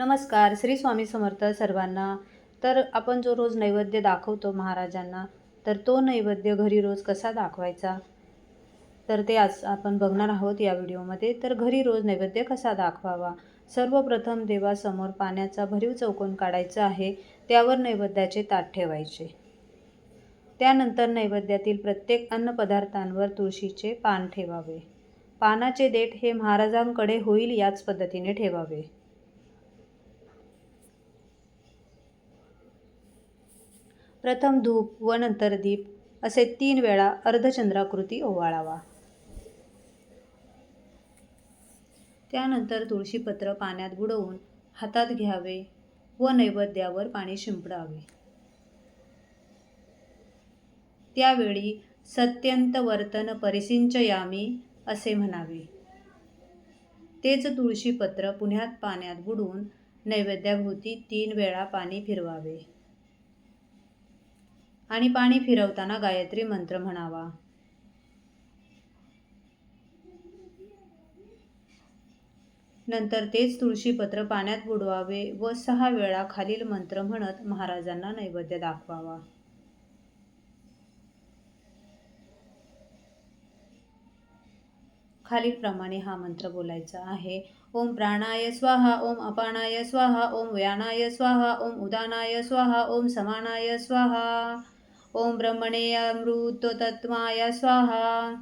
नमस्कार श्री स्वामी समर्थ सर्वांना. तर आपण जो रोज नैवेद्य दाखवतो महाराजांना तर तो नैवेद्य घरी रोज कसा दाखवायचा? तर ते आज आपण बघणार आहोत या व्हिडिओमध्ये. तर घरी रोज नैवेद्य कसा दाखवावा? सर्वप्रथम देवासमोर पाण्याचा भरीव चौकोन काढायचा आहे त्यावर नैवेद्याचे ताट ठेवायचे. त्यानंतर नैवेद्यातील प्रत्येक अन्नपदार्थांवर तुळशीचे पान ठेवावे. पानाचे देठ हे महाराजांकडे होईल याच पद्धतीने ठेवावे. प्रथम धूप व नंतर दीप असे तीन वेळा अर्धचंद्राकृती ओवाळावा. त्यानंतर तुळशीपत्र पाण्यात बुडवून हातात घ्यावे व नैवेद्यावर पाणी शिंपडावे. त्यावेळी सत्यंत वर्तन परिसिंचयामी असे म्हणावे. तेच तुळशीपत्र पुण्यात पाण्यात बुडवून नैवेद्याभोवती तीन वेळा पाणी फिरवावे. आणि पाणी फिरवताना गायत्री मंत्र म्हणावा. नंतर तेच तुळशीपत्र पाण्यात बुडवावे व सहा वेळा खालील मंत्र म्हणत महाराजांना नैवेद्य दाखवावा. खालीलप्रमाणे हा मंत्र बोलायचा आहे. ओम प्राणाय स्वाहा ओम अपानाय स्वाहा ओम व्यानाय स्वाहा ओम उदानाय स्वाहा ओम समानाय स्वाहा. ओम ब्रह्मणे अमृत तत्वाय स्वाहा.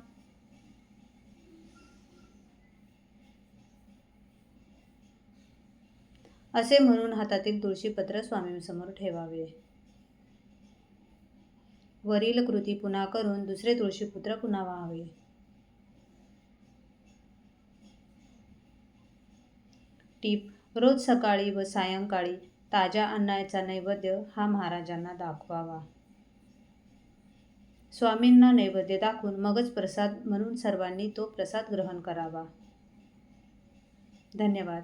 असे म्हणून हातातील तुळशीपत्र स्वामींसमोर ठेवावे. वरील कृती पुन्हा करून दुसरे तुळशीपुत्र पुन्हा व्हावे. टीप रोज सकाळी व सायंकाळी ताज्या अन्नाचा नैवेद्य हा महाराजांना दाखवावा. स्वामींना नैवेद्य दाखवून मगच प्रसाद म्हणून सर्वांनी तो प्रसाद ग्रहण करावा. धन्यवाद.